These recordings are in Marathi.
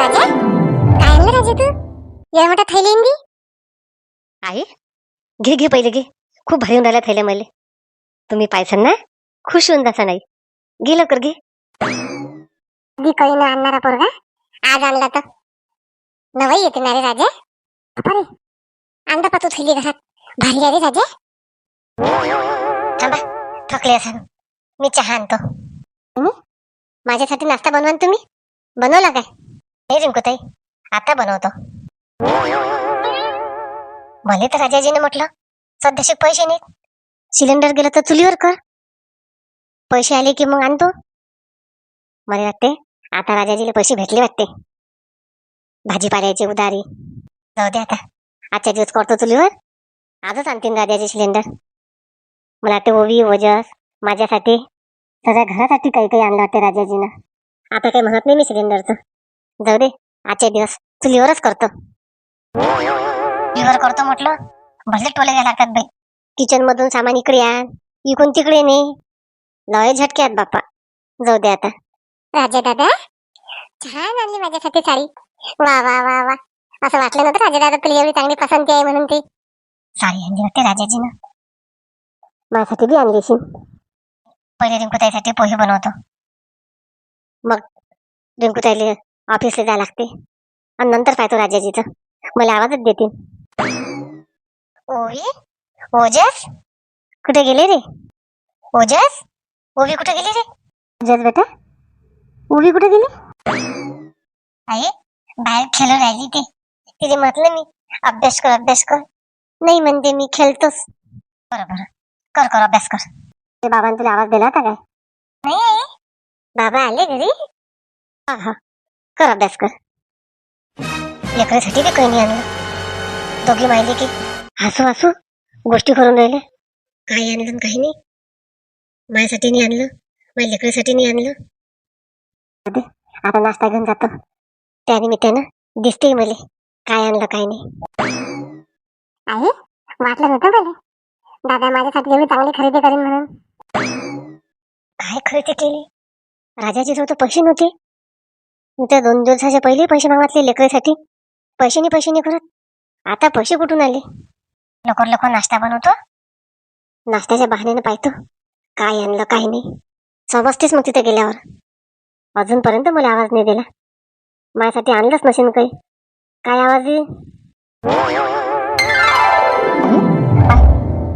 राजा? काय आणलं राजा तू? एवढा मोठा थैली आई घे घे पहिले घे. खूप भारी होऊन राहिल्या थैल्या मले. तुम्ही पायसन ना? खुश होऊन जासा नाही घे लवकर घे. काही न आणणारा पोरगा? आज आणला तर. नवाई येते ना रे राजा? अरे आणता पातू थैली घरात. भारी आहे रे राजा. थांबा थकले असाल मी चहा आणतो? माझ्यासाठी नाश्ता बनवा ना तुम्ही? बनवला काय? हे रिंकूताई आता बनवतो. भले तर राजाजीने म्हटलं सध्याचे पैसे नाहीत सिलेंडर गेलं तर चुलीवर कर. पैसे आले की मग आणतो. मला वाटते आता राजाजीला पैसे भेटले वाटते. भाजीपाल्याची उदारी. जाऊ दे आता. आजच्या दिवस करतो चुलीवर. आजच आणतील राजाचे सिलेंडर. मला वाटते ओवी ओजस माझ्यासाठी सगळ्या घरासाठी काही काही आणलं वाटते राजाजीनं. आता काही म्हणत नाही मी सिलेंडरचं. जाऊ दे आजचे दिवस चुलीवरच करतो. चुलीवर करतो म्हटलं भले टोले घ्या लागतात बाई. किचन मधून सामान इकडे आण इकडून तिकडे नाही लय झटके आहेत बाप्पा. जाऊ दे आता. राजा दादा छान आणली माझ्यासाठी साडी. वा वा वा वा. असं वाटलं नव्हतं राजा दादा तुला एवढी चांगली पसंती आहे म्हणून ती. साडी आणली वाटते राजाजीनं. माझ्यासाठी बी आणली पहिले रिंकूताईसाठी पोहे बनवतो. मग रिंकूताईले ऑफिसला जायला लागते. आणि नंतर पाहतो राजाजीचं. मला आवाजच देतील. ओवी? ओजस? कुठे गेले रे? ओजस? ओवी कुठे गेली रे? ओजस बेटा? ओवी कुठे गेली? आई बाहेर खेळून राहिली ते. तिथे म्हटलं मी अभ्यास कर अभ्यास कर. नाही म्हणते मी खेळतोच. बरं बरं कर कर अभ्यास कर. ते बाबांनी तुला आवाज दिला होता काय? नाही बाबा आले घरी? हा हा. कर अभ्यास कर. लेकरासाठी बी काही नाही आणलं. दोघी माहिली की हसू हसू गोष्टी करून राहिले. काही आणलं आणि काही नाही. माझ्यासाठी नाही आणलं माझ्या लेकरासाठी नाही आणलं. आता नाश्ता घेऊन जातो. त्या निमित्तानं दिसते मला काय आणलं काय नाही. आहे वाटलं नव्हतं मला. दादा माझ्यासाठी एवढी चांगली खरेदी करेन म्हणून. काय खरेदी केली? राजाची जवळ पैसे नव्हते. मी तर दोन दिवसाच्या पहिले पैसे मागितले लेकरीसाठी. पैसे नाही पैसे नाही करत. आता पैसे कुठून आले? लवकर लवकर नाश्ता बनवतो. नाश्त्याच्या बहाण्याने पाहतो. काय आणलं काय नाही. समजतेच मग तिथे गेल्यावर. अजूनपर्यंत मला आवाज नाही दिला. माझ्यासाठी आणलंच नसेल काही. काय आवाज येईल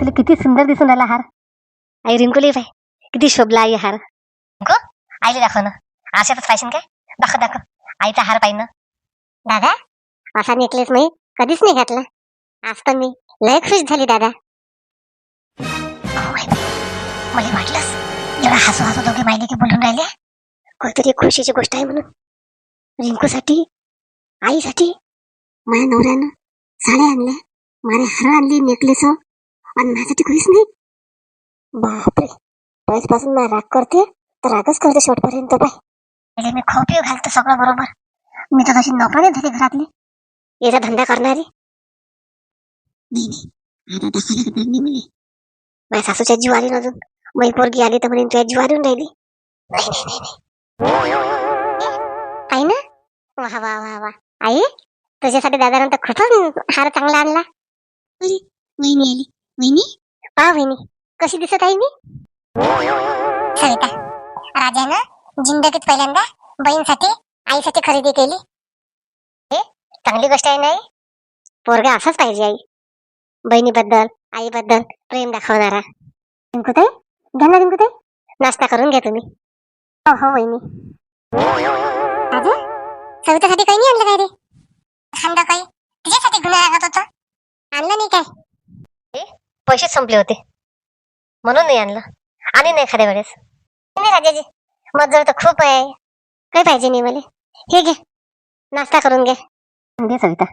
तुला किती सुंदर दिसून आला हार. आई रिंकुली बाय किती शोभला आई हार. रिंकू आईला दाखव ना. आशातच पाहिजे काय? दाखव दाखव. आईचा हार पाहिजे दादा असा नेकलेस मी कधीच नाही घातला. आज तर मी लय खुश झाली दादा. मला वाटलंच एवढा हसू हसू दोघे माहिती की बोलून राहिले कोणतरी खुशीची गोष्ट आहे म्हणून. रिंकूसाठी आईसाठी माझ्या नवऱ्यानं साड्या आणल्या. माझे हार आणली नेकलेस आणि माझ्यासाठी खुश नाही. बापरे. पासून मला राग करते तर रागच करते शेवटपर्यंत पाय पहिले मी खोपी घालतो सगळं बरोबर। मी तर तशी नोकरी झाली घरातली याचा धंदा करणारी नाही नाही आता दाखवा लागणार नाही मला। माझ्या सासूच्या जीवारी अजून माझी पोरगी आली तर म्हणे तुझ्या जीवारीहून राहिली नाही नाही नाही नाही। आई ना? वा वा वा वा आई? तुझ्यासाठी दादानं तर खूपच हार चांगला आणला। अरे वहिनी आली। वहिनी? पहा वहिनी। कशी दिसत आहे मी? सविता राजानं जिंदगीत पहिल्यांदा. बहीणसाठी आईसाठी खरेदी केली. हे चांगली गोष्ट आहे नाही पोरगा असाच पाहिजे आई. बहिणीबद्दल आईबद्दल प्रेम दाखवणारा. रिंकुताई? घ्या ना रिंकुताई. नाश्ता करून घ्या तुम्ही. हो हो वहिनी. राजा सवितासाठी काही नाही आणलं काय रे? खांदा काही तिच्यासाठी गुन्हा लागत होतं. आणलं नाही काय? पैसे संपले होते. म्हणून नाही आणलं. आणि नाही एखाद्या वेळेस. नाही राजाजी मग तर खूप आहे. काही पाहिजे नाही मला हे घे. नाश्ता करून घे. घे सविता.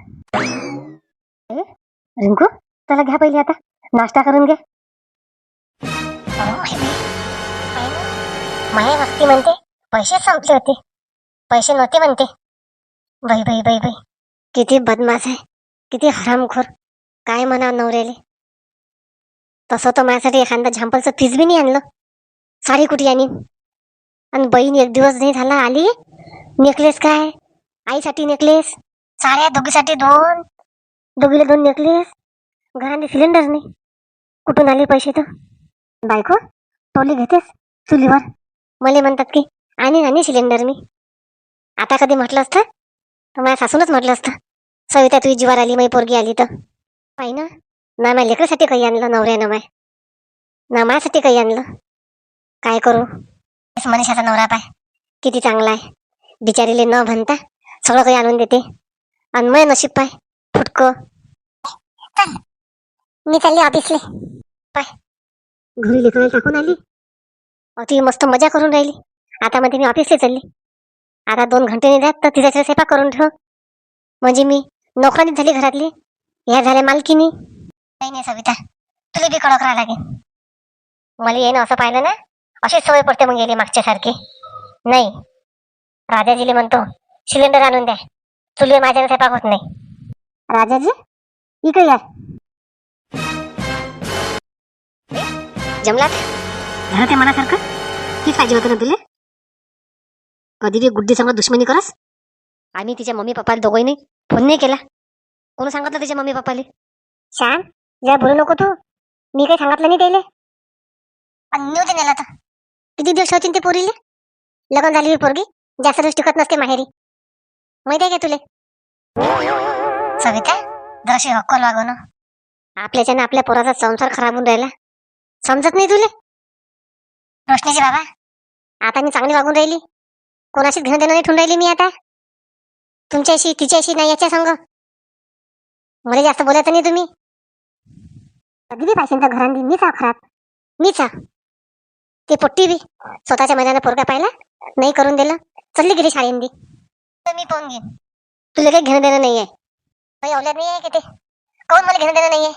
ए, रिंकू चला घ्या पहिले आता. नाश्ता करून घे. माया भक्ती म्हणते पैसे संपले होते. पैसे नव्हते म्हणते. बाई बाई बाई बाई. किती बदमाश आहे. किती हरामखोर. काय म्हणा नवऱ्याले. तसं तर माझ्यासाठी एखादा झांपलचं फीस बी नाही आणलं. साडी कुठे आणि आणि बहीण एक दिवस नाही झाला आली नेकलेस काय? आईसाठी नेकलेस साड्या दोघीसाठी दोन दोघीला दोन नेकलेस. घराने सिलेंडर नाही. कुठून आले पैसे तर? बायको टोली घेतेस चुलीवर. मले म्हणतात की आणि आणि सिलेंडर मी. आता कधी म्हटलं असतं? तर माझ्या सासूनच म्हटलं असतं. सविता तुझी जीवार आली माझी पोरगी आली तर. पाहि ना ना माझ्या लेकरासाठी काही आणलं नवऱ्यानं माय ना माझ्यासाठी काही आणलं. काय करू? मनीषाचा नवरा पाय. किती चांगला आहे. बिचारीले न म्हणता सगळं काही आणून देते. आणि मग नशीब पाय. फुटकं. मी चालली ऑफिसले. पाय. घरी लेकराला टाकून आली. अहो, ती मस्त मजा करून राहिली. आता मध्ये मी ऑफिसला चालली. आता दोन घंटे नाही तर तिचा स्वयंपाक करून ठेव. म्हणजे मी नोकरानीच झाली घरातली. ह्या झाल्या मालकीनी. नाही नाही सविता. तुला बी कडक राहा लागेल. मला येणं असं पाहिलं ना? अशीच सवय पडते मग गेली मागच्या सारखी. नाही. राजाजीले म्हणतो सिलेंडर आणून द्या. चुलीवर माझ्याने स्वयंपाक होत नाही. राजाजी? इकडे या. जमलात? झालं ते मनासारखं. तीच पाहिजे होतं ना तुला? कधी बी गुड्डी संग दुश्मनी करस. आम्ही तिच्या मम्मी पप्पाला दोघंही नाही. फोन नाही केला. कोण सांगितलं तिच्या मम्मी पप्पाले? श्याम जरा बोलू नको तू. मी काही सांगितलं नाही त्याले. न्यूज नेला तर. किती दिवस होतील ते पोरीले? लग्न झाली पोरगी? जास्त दिवस टिकत नसते माहेरी. माहिती आहे का तुले? सविता जराशी हक्कल वागवणं आपल्याच्यानं आपल्या पोराचा संसार खराब होऊन राहिला. समजत नाही तुले? रोशनीची बाबा आता मी चांगली वागून राहिली. कोणाशीच घेणं देणं नाही ठेवून राहिली मी आता. तुमच्याशी तिच्याशी नाही याच्या संग. मला जास्त बोलायचं नाही तुम्ही. कधी बी पाहिजे घरांनी. मीच हा खराब. मीच हा ते पोट्टी बी. स्वतःच्या मैदाना पोरगा पाहिला नाही करून दिलं चालली गेली शाळेंदी. तर मी पाहून घेईन. तुला काही घेणं देणं नाही आहे काही औलाद नाही आहे की ते? काऊन मला घेणं देणं नाही आहे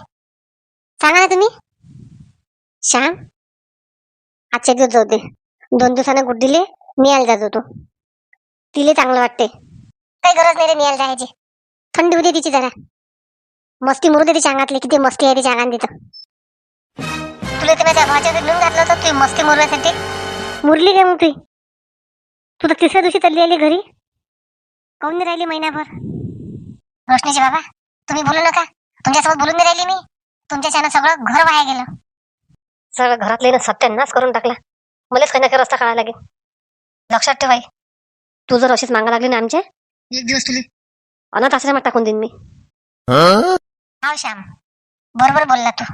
सांगा ना तुम्ही. श्याम आजच्या दिवस जाऊ दे. दोन दिवसानं गुड्डीले नियाल जात होतो. तिले चांगलं वाटते काही गरज नाही रे नियाल जायची. थंडी होती तिची जरा. मस्ती मुरू दे तिच्या अंगातली किती मस्ती आहे तिच्या अंगात तिथं. तर माझ्या भावाच्या घरी नेऊन घातलं होतं मस्ती मुरण्यासाठी मुरली काय मग तू तू तर तिसऱ्या दिवशी चालली आली घरी. काऊन नाही राहिली महिनाभर? रोशनीचे बाबा तुम्ही बोलू नका. तुमच्यासोबत बोलून नाही राहिली मी. तुमच्याच्यानं सगळं घर वाया गेलं. सगळं घरातले ना सत्यानाश करून टाकला. मलाच काही ना काही रस्ता काढायला लागेल. लक्षात ठेवाय तू जर अशीच मागा लागली ना आमच्या एक दिवस तुला. अनाथ आश्रमात टाकून देईन मी. हा? श्याम. बरोबर बोलला तू.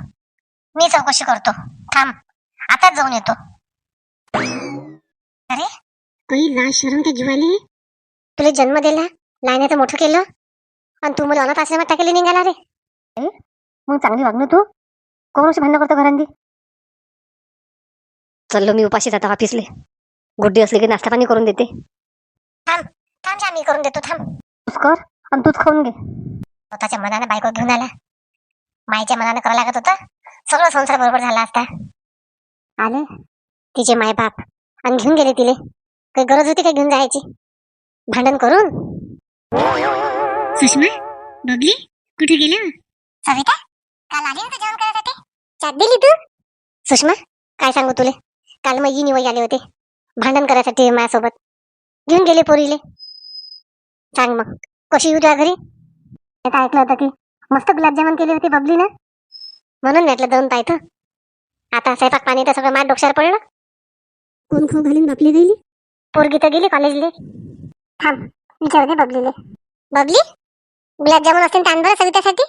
मी चौकशी करतो. थांब. आताच जाऊन येतो. अरे? काही लाज शरम त्या जीवाली. तुला जन्म दिला. लहानाचं मोठं केलं. आणि तू मला अनाथ आश्रमात टाकेले निघाला रे. मग चांगली वाग ना तू. कोण अशी भांडणं करतो घरांनी? चाललो मी उपाशी जाता ऑफिसले. गुड्डी असली की नाश्ता पाणी करून देते. थांब. थांब श्याम, मी करून देतो. थांब. तूच कर आणि तूच खाऊन घे. स्वतःच्या मनाने बायको घेऊन आला. माईच्या मनाने करावं लागत होतं. सगळं संसार बरोबर झाला असता आले? तिचे मायबाप. आणि घेऊन गेले तिले. काही गरज होती काय घेऊन जायची? भांडण करून? सुषमा बघली कुठे गेल्या सविता काल आली होती जेवण करायसाठी? चाट दिली तू? सुषमा काय सांगू तुले? काल मग येईन वय आले होते. भांडण करायसाठी माझ्यासोबत. घेऊन गेले पोरीले. सांग मग कशी येऊ तुझ्या घरी? आता ऐकलं होतं की मस्त गुलाबजामुन केले होते बबली ना म्हणून म्हटलं जाऊन पाहतो आता स्वयंपाक पाणी तर सगळं माझ्या डोक्यावर पडलं. कोण खाऊ घालून बापली गेली? पोरगी तर गेली कॉलेजले. थांब विचार दे बबलीले. बबली? गुलाबजामुन असतील ताण बरं सवितासाठी.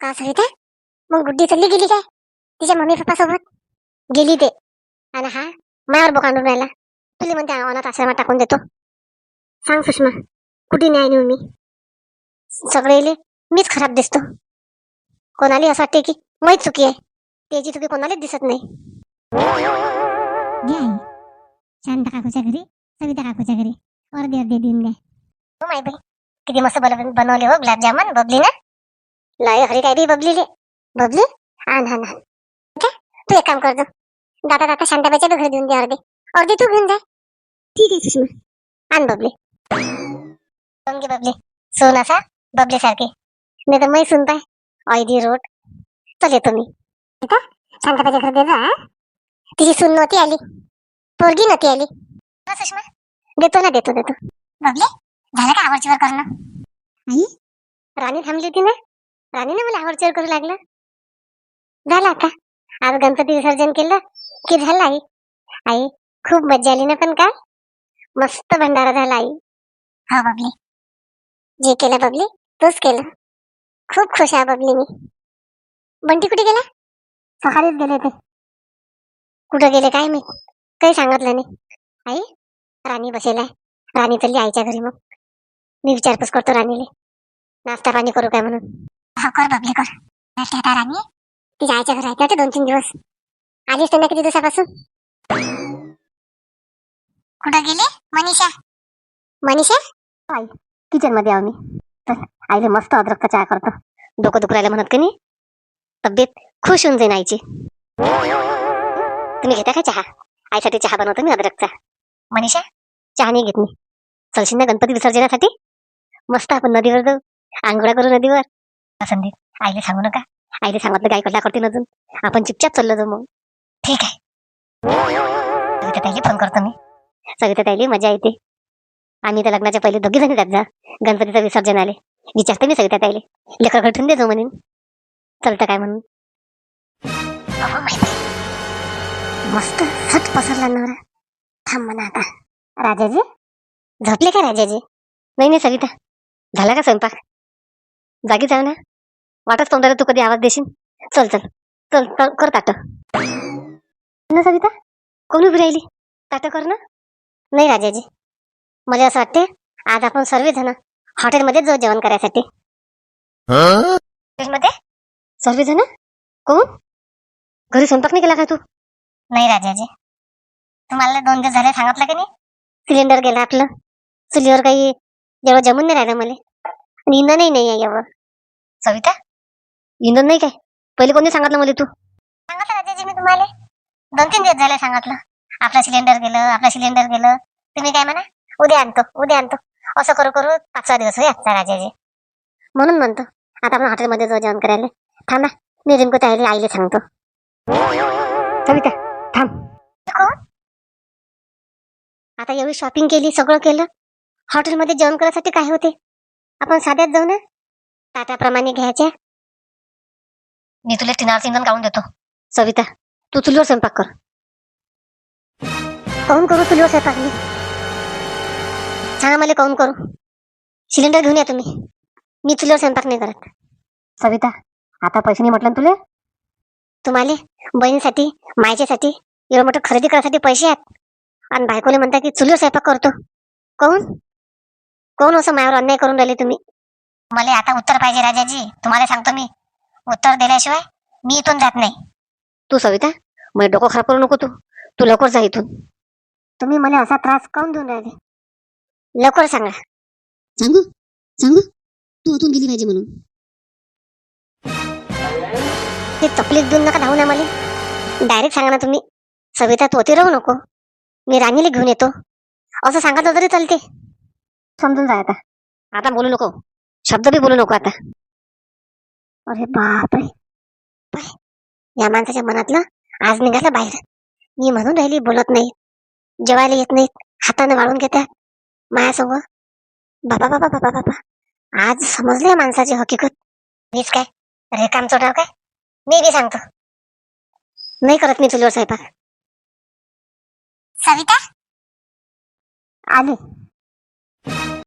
का सविता? मग गुड्डी चालली गेली काय? तिच्या मम्मी पप्पा सोबत? गेली ते. आणि हा मायावर बोकांडून राहिला. तुला म्हणते अनाथ आश्रमात टाकून देतो. सांग सुषमा कुठे न्याय नेऊ मी? सगळेले मीच खराब दिसतो. कोणाला असं वाटते की माहीत चुकी आहे. त्याची चुकी कोणालाच दिसत नाही. शांत काकूच्या घरी. सविता काकूच्या घरी. अर्धे अर्धे देऊन द्या हो माय बाई. किती मस्त बनव- बनवले हो गुलाबजामुन बबली ना. लय हरी काय बी बबलीले. बबली? आण आण आण. काय तू एक काम कर जा. दादा दादा शांताबाईच्या बी घरी देऊन दे अर्धे. अर्धे तू घेऊन जा. ठीक आहे सुषमा. आण बबली. घे बबली. सोन असा बबली सारखी नाही तर मै सुन ऑइली रोड. चल येतो मी. शांताबाईच्या घरी दे जा हा? तिची सून नव्हती आली. पोरगी नव्हती आली. हा, सुषमा. देतो ना देतो देतो. बबली झालं का आवडचीवर करणं? आई? राणी थांबली होती ना? राणीने मला आवडचेवर करू लागलं? झालं आता. आज गणपती विसर्जन केलं. की झालं आई? आई खूप मजा आली ना पण काय? मस्त भंडारा झाला आई. हो बबली जे केलं बबली तूच केलं. खूप खुश आहे बघली मी. बंटी कुठे गेला? सकाळीच गेले ते कुठं गेले काय मी काही सांगितलं नाही. आई राणी बसेल आहे. राणी चालली आईच्या घरी मग. मी विचारपूस करतो राणीले. नाश्ता पाणी करू काय म्हणून? हो कर बबली कर. आता राणी. तिच्या आईच्या घरी आहे दोन तीन दिवस. आलीच त्यांना किती दिवसापासून? कुठं गेली? मनीषा. मनीषा? आई किचनमध्ये आहो मी. आईले मस्त अद्रकचा चहा करतो. डोकं दुखरायला म्हणत की नाही? तब्येत खुश होऊन जाईन आईची. तुम्ही घेता का चहा? आईसाठी चहा बनवतो मी अद्रकचा. मनीषा चहा नाही घेत मी. चलशील ना गणपती विसर्जनासाठी. मस्त आपण नदीवर जाऊ. आंघोळा करू नदीवर. संदीप आईले सांगू नका. आईले सांगितलं काय कल्ला करते अजून. आपण चुपचाप चाललो जाऊ मग. ठीक आहे. सविता ताईला फोन करतो मी. सविता ताईले मजा येते. आम्ही तर लग्नाच्या पहिले दोघी जणी जात जा. गणपतीचं विसर्जन आले. विचारते मी सविता ताईले. लेकर घटून देतो म्हणून. चलतं काय म्हणून. मस्त सट पसरला नवरा. थांब म्हणा आता. राजाजी? झोपले का राजाजी? नाही नाही सविता. झाला का स्वयंपाक? जागी जाऊ ना. वाटच तोंडाला तू कधी आवाज देशील. चल चल. चल चल कर ताट. ना सविता? कोण उभी राहिली? ताट कर ना. नाही राजाजी. मला असं वाटते आज आपण सर्वजण हॉटेलमध्ये जाऊ जेवण करायसाठी. हॉटेलमध्ये? सर्वजण? कोण? घरी स्वयंपाक नाही केला का तू? नाही राजाजी. तुम्हाला दोन दिवस झाले सांगितलं की नाही? सिलेंडर गेला आपलं. चुलीवर काही एवढं जमून नाही राहिलं मला. आणि इंधनही नाही आहे एवढं. सविता इंधन नाही काय? पहिले कोणी सांगितलं मला तू? सांगितलं राजाजी मी तुम्हाला. दोन तीन दिवस झाले सांगितलं. आपलं सिलेंडर गेलं आपलं सिलेंडर गेलं. तुम्ही काय म्हणा? उद्या आणतो उद्या आणतो. असं करू करू पाच सहा दिवस होईल राजाजी. म्हणून म्हणतो आता आपण हॉटेलमध्ये जाऊ जेवण करायला. थांबा मी रिंकू ताईले आईले सांगतो. सविता थांब. आता एवढी शॉपिंग केली सगळं केलं. हॉटेलमध्ये जेवण करायसाठी काय होते? आपण साध्यात जाऊ ना? ताटाप्रमाणे घ्यायच्या. मी तुला तिनार सिंधन काढून देतो. सविता तू चुलीवर स्वयंपाक कर. काऊन करू चुलीवर स्वयंपाक मी. सांगा मला काऊन करू? सिलेंडर घेऊन या तुम्ही. मी चुलीवर स्वयंपाक नाही करत. सविता आता पैसे नाही म्हटलं ना तुला? तुम्हाला बहिणीसाठी मायच्यासाठी एवढं मोठं खरेदी करायसाठी पैसे आहेत. आणि बायकोले म्हणता की चुलीवर स्वयंपाक करतो. काऊन कोण असं मायावर अन्याय करून राहिले तुम्ही? मला आता उत्तर पाहिजे राजाजी. तुम्हाला सांगतो मी. उत्तर दिल्याशिवाय मी इथून जात नाही. तू सविता मला डोकं खराब करू नको तू. तू लवकर जा इथून. तुम्ही मला असा त्रास काऊन देऊन राहिले? लवकर सांगा. सांगू? सांगू? तू ओतून गेली पाहिजे म्हणून. ते तकलीफ देऊन नका धावू ना मला. डायरेक्ट सांगा ना तुम्ही. सविता तू होती राहू नको. मी राणीला घेऊन येतो. असं सांगितलं तरी चालते. समजून जा आता. आता बोलू नको. शब्द बी बोलू नको आता. अरे बापरे. बाय. या माणसाच्या मनातलं आज निघालं बाहेर. मी म्हणून राहिली बोलत नाही. जेवायला येत नाहीत. हाताने वाळून घेतात मायासंग? बाबा बाबा बाबा बाबा आज समजलं माणसाची हकीकत. मीच काय? रेकाम चोटाव काय? मी बी सांगतो. नाही करत मी चुलीवर स्वयंपाक. सविता? आले.